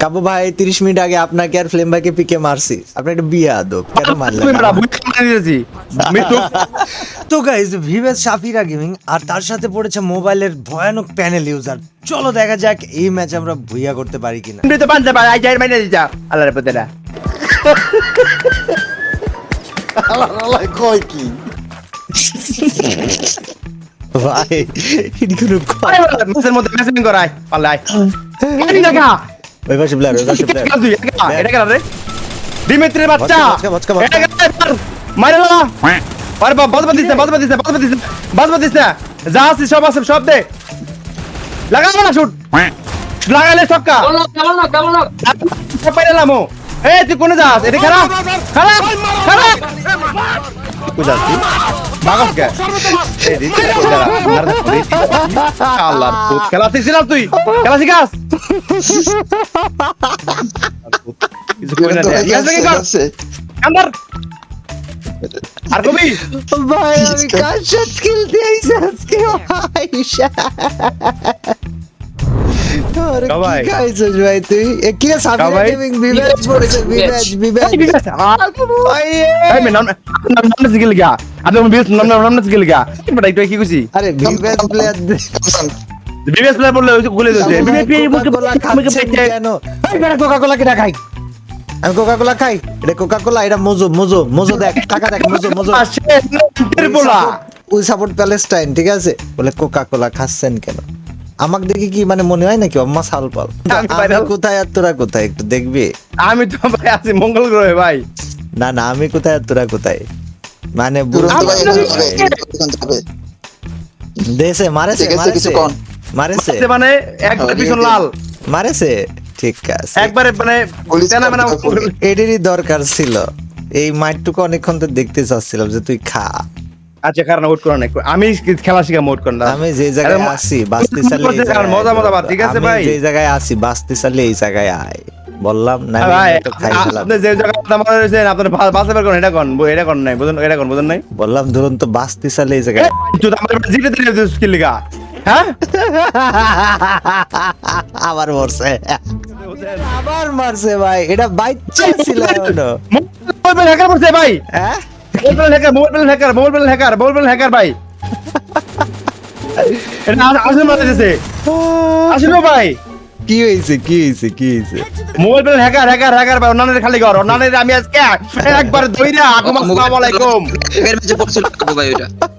কাবু ভাই তিরিশ মিনিট আগে আপনাকে আর ফ্লেম ভাইকে পিকে মারছি আপনি একটা বিয়ে আদব কেন মারলেন। তো গাইজ ভিভেস সাফিরা গেমিং আর তার সাথে পড়েছে মোবাইলের ভয়ানক প্যানেল ইউজার চলো দেখা যাক এই ম্যাচ আমরা ভুইয়া করতে পারি কিনা তুমি তো পানতে পারো, আই যাই মাইনে দিছা। আল্লাহর পুতেরা। কয় কি ভাই এটি কোনো কথা- আরে বাবা, ম্যাচের মধ্যে ম্যাচিং করাই। পাল্লাই। এই দেখা। ওই পাশে প্লেয়ার ওই পাশে প্লেয়ার? এটা কেন? রে? ডিমিত্রির বাচ্চা। এটা কেন? মার। মারে লাগা। আরে বাবা, বাজবা দিস না, বাজবা দিস না, বাজবা দিস না, বাজবা দিস না। যা আছে সব আছে, সব দে। লাগাবো না শুট। লাগালে সক্কা। সব পাইরে লামো। এই তুই কোনে যাস? এটা খারাপ। খারাপ, খারাপ। কোথায় যাস তুই? বাগাস কে? এই রে, তুই দাঁড়া, দাঁড়া, দাঁড়া। আল্লাহর পুত, খেলা শিখছিলাম তুই খেলা শিখাস কিছু কই না দে। ঠিক আছে কি কর? কান্দার। আর কবি ভাই আমি সাথে খেলতে আইছি আজকে ভাই আরে কি খাইছিস ভাই তুই? কি রে কা সাফিরা ভাই? গেমিং বিবেচ। পড়েছে বিবেচ বিবেচ। এই ঠিক আছে। আ, ভাই নাম নাম নাম সিগিল গা আপনি বিবেস নাম নাম নাম সিগিল গা বড় একটু কি কইছি আরে বিবেচ প্লেয়ার বিবেস প্লেয়ার বললে ওই যে খুলে প্লেয়ার মুখে কোকা-কোলা মুখে পেটে কেন? বেটা কোকা কোলা কেটা খাই? আমি কোকা কোলা খাই? এটা কোকা কোলা এটা মোজো মোজো মোজো দেখ টাকা দেখ মোজো মোজো আসে এর বলা। উই সাপোর্ট প্যালেস্টাইন ঠিক আছে? বলে কোকা কোলা খাচ্ছেন কেন? আমাকে দেখি কি মানে মনে হয় নাকি? অম্মা সাল পাল। আমি কোথায় আর তোরা কোথায়? একটু দেখবি। আমি তো ভাই আছি মঙ্গল গ্রহে ভাই। না না আমি কোথায় আর তোরা কোথায়? মানে। দেশে মারেছে মারেছে। কিছু মারেছে। সে মানে একবার হ্যাঁ, পিছন লাল। মারেছে? ঠিক আছে। একবারে মানে মানে পুলিশ। দরকার ছিল। এই মাইটটুকু অনেকক্ষণ তো দেখতে চাচ্ছিলাম যে তুই খা। আচ্ছা কারণ ওট আমি খেলা শিখা মোট আমি যে জায়গায় আছি বাঁচতে চালে জায়গায় মজা মজা বাদ, ঠিক আছে ভাই? যে জায়গায় আছি বাঁচতে চালে এই জায়গায় আয়। বললাম না তো আপনি যে জায়গা কথা রয়েছেন আপনার বাসা বের করেন এটা কোন? এটা কোন নাই? বুঝুন এটা কোন বুঝুন নাই? বললাম দুরন্ত বাঁচতে চালে এই জায়গায় যদি আমার জিতে দিলে স্কিল লিগা হ্যাঁ? আবার মরছে। আবার মারছে ভাই এটা বাচ্চা ছিল ভাই। হ্যাঁ? Mobile hacker mobile hacker mobile hacker mobile hacker ভাই। এটা আসলে মারা আসলে ভাই। কি হয়েছে কি হয়েছে কি হয়েছে? মোবাইল হ্যাকার হ্যাকার হ্যাকার ভাই অন্যান্য খালি ঘর অন্যান্য আমি আজকে একবার দইরা আকুম আসসালামু আলাইকুম। এর ম্যাচে পড়ছিল ভাই ওটা। ও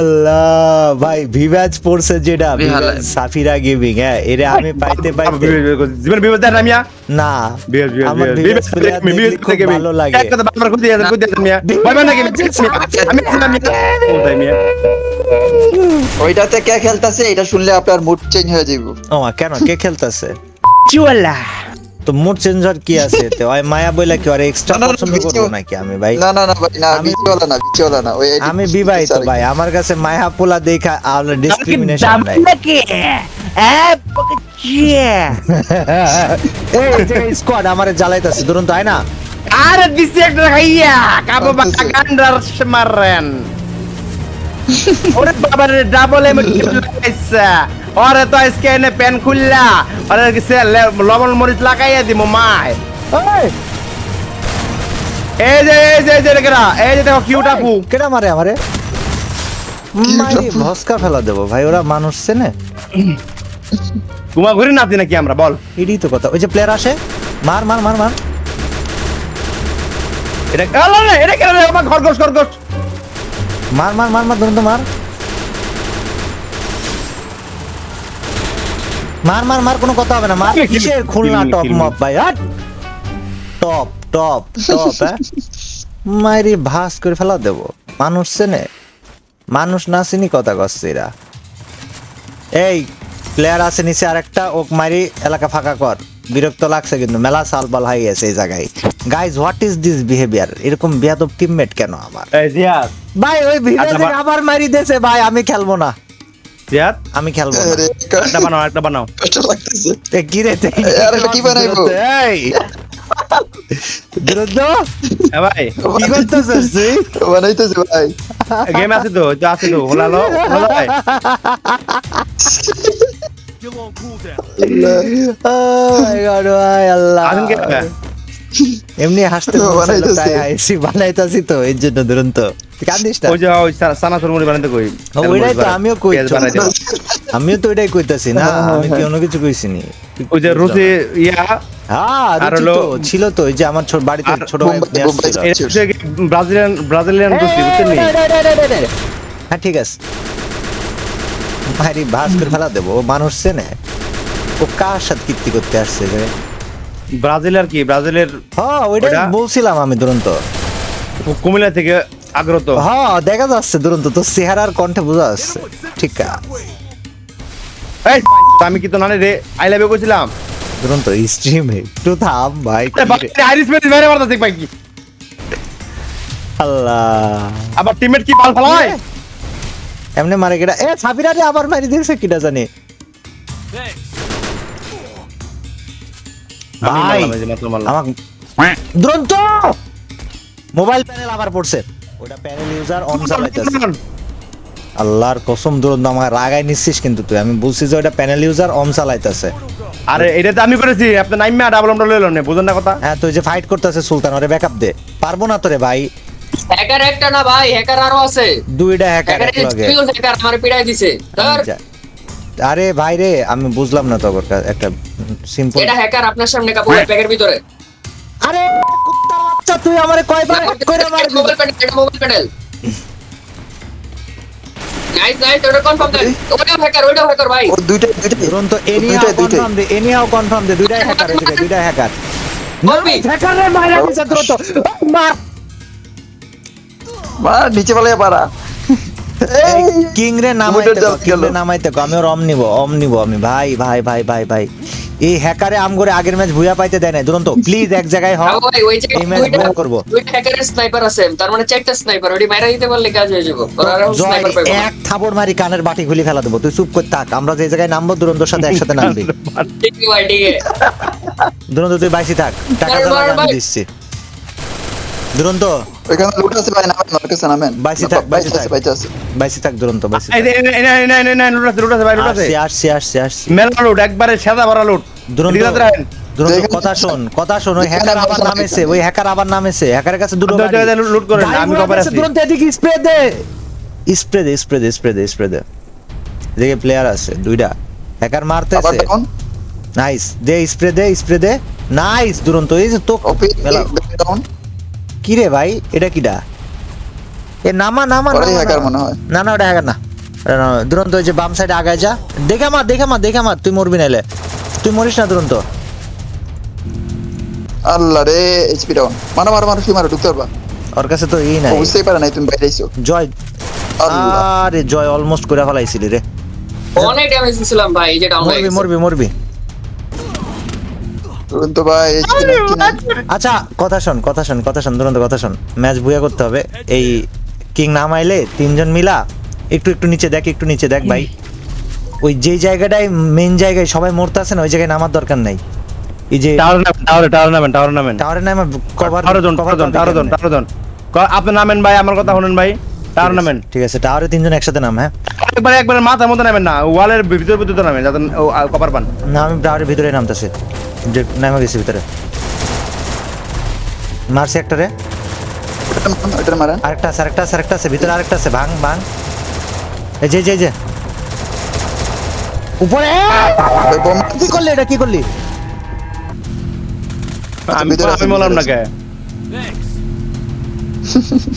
আল্লাহ। ভাই ভিভাজ পড়ছে যেটা সাফিরা গেমিং হ্যাঁ এরে আমি পাইতে পাইতে জীবন বিপদ দেন মিয়া? না আমার ভিভাজ। ভালো লাগে। এক কথা বারবার কই দিয়েছেন কই দিয়েছেন মিয়া। ভাই মানে কি আমি ছিলাম মিয়া। ওইটাতে কে খেলতেছে এটা শুনলে আপনার মুড চেঞ্জ হয়ে যাবে ও কেন? কে খেলতেছে? চুয়ালা তো মুড চেঞ্জ হওয়ার কি আছে? তো ওই মায়া বইলা কি আর এক্সট্রা পছন্দ করব নাকি আমি ভাই? না না না ভাই না বিচিওয়ালা না বিচিওয়ালা না ওই আমি বিবাহিত ভাই আমার কাছে মায়া পোলা দেখা আর ডিসক্রিমিনেশন নাই এই যে স্কোয়াড আমারে জ্বালাইতাছে দুরন্ত আয় না। আরে দিছে একটা খাইয়া কাবো বাকা গান্ডার মারেন। ওরে বাবা ডাবল এম লাগাইছে। ওরে তো আজকে এনে পেন খুললা। ওরে কিসে লবণ মরিচ লাগাইয়া দিমু মাই এই, যে এই যে এই যে রেকেরা এই যে দেখো কিউট আপু। কেডা মারে আমারে? মারি ভস্কা ফেলা দেবো। ভাই ওরা মানুষ চেনে। ঘুমা ঘুরি নাতি নাকি আমরা? বল। এটাই তো কথা। ওই যে প্লেয়ার আসে। মার মার মার মার। এটা এটা কেন রে? আমার খরগোশ খরগোশ। মার মার মার মার দুরন্ত মার। মার মার মার কোনো কথা হবে না। মার কিসের খুলনা টপ মপ ভাই? হাট টপ টপ টপ হ্যাঁ? মাইরি ভাস করে ফেলা দেব। মানুষ চেনে। মানুষ না চিনি কথা কচ্ছে এরা। এই প্লেয়ার আছে নিচে আরেকটা ওক মারি এলাকা ফাঁকা কর। বিরক্ত লাগছে কিন্তু মেলা সালবাল হয়ে গেছে এই জায়গায়। Guys what is this behaviour এরকম বিয়াদব টিমমেট কেন আমার? ভাই ওই ভিডিও আচ্ছা, আবার মারি দিয়েছে ভাই আমি খেলব না। আমি খেলব একটা বানাও একটা বানাও। কি রে? কি বানাইবো? এই। দ্রুত ভাই কি করতেছিস তুই? বানাইতেছে ভাই। গেম আছে তো তো আছে তো হোলালো হোলা ভাই Oh my God, ভাই আল্লাহ আসেন কে? এমনি হাসতে। তাই হাসি বানাইতাছি তো এর জন্য দুরন্ত। কান্দিস না। ওই যে ওই সানাসুর মুড়ি বানাতে কই? ওইটাই তো আমিও কই। আমিও তো ওইটাই কইতাছি না? আমি কি অন্য কিছু কইছি নি ওই যে রুচি ইয়া হ্যাঁ ছিল তো ওই যে আমার বাড়িতে ছোট ভাই ব্রাজিলিয়ান রুচি বুঝছেন নি। হ্যাঁ ঠিক আছে। ভাই ভাস করে ফেলা দেবো ও মানুষ চেনে। ও কার সাথে কীর্তি করতে আসছে রে? ব্রাজিল আর কি ব্রাজিলের হ্যাঁ ওইটাই ওটা- বলছিলাম আমি দুরন্ত। কুমিল্লা থেকে আগ্রত। হ্যাঁ দেখা যাচ্ছে দুরন্ত তো চেহারার কণ্ঠে বোঝা যাচ্ছে ঠিক আছে। এই আমি কি তো নানি রে? আই লাভ ইউ কইছিলাম দুরন্ত স্ট্রিমে একটু থাম ভাই আইরিশ মেরিস মেরে মারতাছে ভাই কি? আল্লাহ। আবার টিমমেট কি পাল ফলায়? এমনি মারে কেটা এ ছাবিরা রে আবার মারি দিয়েছে কিটা জানি। ভাই আমাক দুরন্ত! মোবাইল প্যানেল আবার পড়ছে। ওটা প্যানেল ইউজার অন চালাইতেছে। আল্লাহর কসম দুরন্ত আমার রাগাই নিচ্ছিস কিন্তু তুই। আমি বলছি যে ওটা প্যানেল ইউজার অন চালাইতেছে। আরে এটা তো আমি করেছি আপনি নাইমা ডাবল আমরা লইল না বুঝেন না কথা? হ্যাঁ তুই যে ফাইট করতেছে সুলতান ওরে ব্যাকআপ দে। পারব না তোরে ভাই। হ্যাকার একটা না ভাই হ্যাকার আরও আছে। দুইটা হ্যাকার একলগে হ্যাকার আমার পিড়াই দিছে। ধর। আরে ভাই রে আমি বুঝলাম না তো ওর একটা সিম্পল এটা হ্যাকার আপনার সামনে কাপড় প্যাকের ভিতরে। আরে কুত্তার বাচ্চা তুই আমারে কয়বার কইরা মারবি মোবাইল প্যানেল এটা মোবাইল প্যানেল নাইস নাইস ওটা কনফার্ম দেন। ওটা হ্যাকার ওটা হ্যাকার ভাই। ও দুইটাই দুইটাই দুরন্ত দুইটাই কনফার্ম দে এনিহাও কনফার্ম দে দুইটাই হ্যাকার হইছে দুইটাই হ্যাকার বলবি হ্যাকার রে মাইরা দিছে দুরন্ত মার মার নিচে পালাই পারা। কিং রে নামাইতে কো, রে আমি ওর অম নিব অম নিব আমি। ভাই ভাই ভাই ভাই ভাই। এই হ্যাকারে আম করে আগের ম্যাচ ভুয়া পাইতে দেয় নাই। দুরন্ত প্লিজ এক জায়গায় হও। এই ম্যাচ ভুয়া করব। হ্যাকারের স্নাইপার আছে। তার মানে চারটা স্নাইপার ওটি মাইরা দিতে পারলে কাজ হয়ে যাবে। ওরা আর স্নাইপার না। এক থাপড় মারি কানের বাটি খুলে ফেলা দেবো। তুই চুপ করে থাক আমরা যে জায়গায় নামবো দুরন্তর সাথে একসাথে নামবি। ঠিক আছে ভাই ঠিক আছে। দুরন্ত তুই বাইসি থাক। টাকা। দিচ্ছি। দুরন্ত। ওইখানে লুট আছে ভাই নামেন ওর কাছে নামেন। বাইসে থাক, বাইসে থাক। বাইসে আছে। বাইসি থাক দুরন্ত বাইসি থাক। এই এই যে, এই এই লুট আছে লুট আছে ভাই লুট আছে। আসছি আসছি আসছি আসছি। মেলা লুট একবারে সাদা ভরা লুট দুরন্ত। দুরন্ত কথা শোন কথা শোন ওই হ্যাকার আবার নামেছে ওই হ্যাকার আবার নামেছে। হ্যাকারের কাছে দুটো লুট- লুট করেন, আমি খবর আছি। দুরন্ত এদিকে স্প্রে দে। স্প্রে দে স্প্রে দে স্প্রে দে স্প্রে দে। এদিকে প্লেয়ার আছে দুইটা। হ্যাকার মারতেছে। নাইস দে স্প্রে দে স্প্রে দে। নাইস দুরন্ত এই যে তো মেলা- ডাউন কি রে ভাই? এটা কিডা? এ নামা নামা hacker মনে হয়। না না ওটা হ্যাকার না। দুরন্ত ওই যে বাম সাইডে আগায় যা। দেখে মার দেখে মার দেখে মার তুই মরবি নাইলে। তুই মরিস না দুরন্ত। আল্লাহ রে এইচপি ডাউন মারো মারো মারো কি মারো ঢুকতে পারবা? ওর কাছে তো ই নাই। বুঝতেই পারে নাই তুমি বাইরে আইছো। জয়। আল্লাহ। আরে জয় অলমোস্ট করে ফেলাইছিলি রে। অনেক ড্যামেজ দিছিলাম ভাই এই যে ডাউন হয়ে মরবি মরবি মরবি। ভাই নাই আচ্ছা। কথা শোন কথা শোন কথা শোন দুরন্ত কথা শোন। ম্যাচ বুয়া করতে হবে। এই কিং নামাইলে তিনজন মিলা একটু একটু নিচে দেখ একটু নিচে দেখ ভাই। ওই যে জায়গাটায় মেন জায়গায় সবাই মরতে আছে না ওই জায়গায় নামার দরকার নাই। এই যে টাওয়ার নামেন টাওয়ার নামেন টাওয়ার নামেন। কভার টাওয়ারে জন টাওয়ারে জন টাওয়ারে জন টাওয়ারে জন। আপনি নামেন ভাই আমার কথা শুনেন ভাই। টাওয়ার নামেন। ঠিক আছে টাওয়ারে তিনজন একসাথে নাম হ্যাঁ। একবার একবার মাথার মধ্যে নামেন না ওয়ালের ভিতর ভিতর নামেন যাতে ও কভার পান। না আমি টাওয়ারের ভিতরে নামতেছি। যে নামা গেছি ভিতরে। মারছি একটা রে ওটা মারেন, আরেকটা আছে আরেকটা আছে আরেকটা আছে ভিতরে আরেকটা আছে ভাঙ ভাঙ। এই যে যে, যে। উপরে! কি করলি এটা কি করলি? আমি আমি বললাম না কে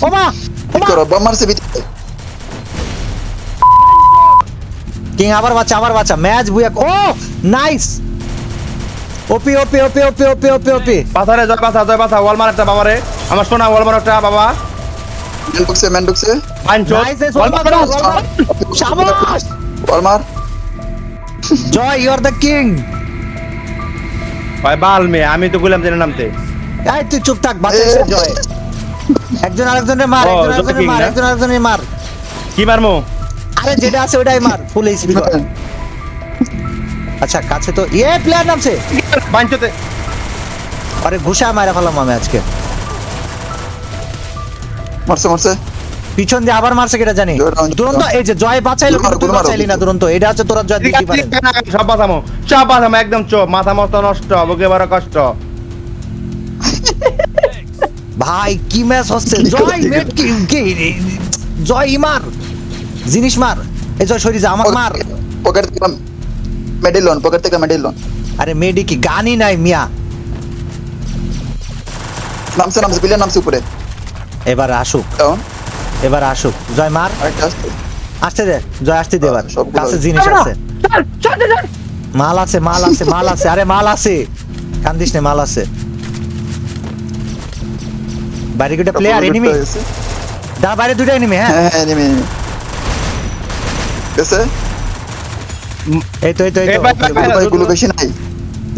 ওমা! কি করো বোম মারছে ভিতরে। কিং আবার বাচ্চা আবার বাচ্চা ম্যাচ বুয়া ও নাইস ওপি ওপি ওপি ওপি ওপি ওপি ওপি পাথারে জয় পাথা জয় পাথা ওয়াল মার একটা বাবারে। আমার সোনা ওয়াল মার একটা বাবা। ম্যান ঢুকছে। ম্যান ঢুকছে পাঁচ নাইস ওয়াল মার শাবাশ বল মার Joy you are the king ভাই বাল মেয়ে আমি তো বললাম জেনে নামতে। এই তুই চুপ থাক বাচ্চা জয়। একজন আরেকজনের মার একজন জয় আরেকজনের মার একজন আরেকজনের মার। কি মারমু? আরে যেটা আছে ওটাই মার ফুল এইচপি আচ্ছা কাছে তো এ প্লেয়ার নামছে। পাঁচতে আরে ঘুষা মারা ফেলাম আমি আজকে। মারছে মারছে। পিছন দিয়ে আবার মারছে কেটা জানি। দুরন্ত এই যে জয় বাঁচাইলো কিন্তু তুই বাঁচাইলি না দুরন্ত এটা হচ্ছে তোরা জয় দিতে আছে, সব বাঁচামো সব বাঁচামো একদম চোপ মাথা মস্ত নষ্ট বুকে বড় কষ্ট। ভাই কি ম্যাচ হচ্ছে? জয় মেট কি জয় ইমার। জিনিস মার। এই জয় সরি যা আমার মার। পকেট থেকে মেডেল লোন পকেট থেকে মেডেল লোন আরে মেডি কি? গানই নাই মিয়া। নামছে নামছে প্লেয়ার নামছে উপরে। এবার আসুক। এবার আসুক। জয় মার। আসতে দে। জয় আসতে দে এবার। কাছে জিনিস আছে। মাল আছে মাল আছে মাল আছে। আরে মাল আছে। কান্দিস নে মাল আছে। বাইরে দুটা প্লেয়ার এনিমি দা বাইরে দুটা এনিমি হ্যাঁ? হ্যাঁ হ্যাঁ এনিমি এনিমি গেছে এই তো এই তো এই এই ভাই, ভাই, ভাই, ভাই গুলো বেশি নাই।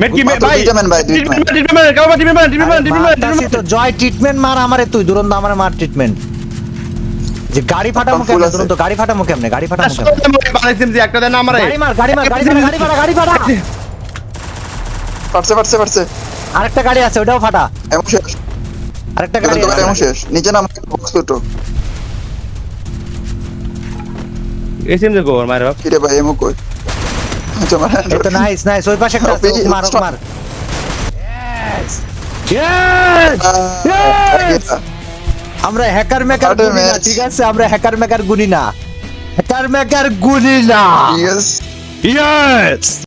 মেট কি মেট মাত্র ভাই? দুইটা man ভাই, দুইটা man। ট্রিটমেন্ট ট্রিটমেন্ট কাবা ট্রিটমেন্ট ট্রিটমেন্ট আরে ট্রিটমেন্ট মারতাছি তো জয় ট্রিটমেন্ট মার আমারে তুই দুরন্ত আমারে মার ট্রিটমেন্ট যে গাড়ি ফাটামো কেমনে দুরন্ত গাড়ি ফাটামো কেমনে গাড়ি ফাটামো কেমনে? বানাইছিস একটা দেন আমারে। গাড়ি মার গাড়ি মার গাড়ি মার গাড়ি ফাটা গাড়ি ফাটা। ফাটছে ফাটছে ফাটছে। আরেকটা গাড়ি আছে ওটাও ফাটা। এমন শেষ। আরেকটা গাড়ি এমন এমন শেষ। নিচে নাম বক্স দুটো। যে গোর বাপ কিরে ভাই এমো কই মার নাইস নাইস ওই পাশে একটা আছে, মার মার Yes! Yes! আমরা হ্যাকার মেকার গুনি না ঠিক আছে আমরা হ্যাকার মেকার গুনি না হ্যাকার মেকার গুনি না ইয়েস ইয়েস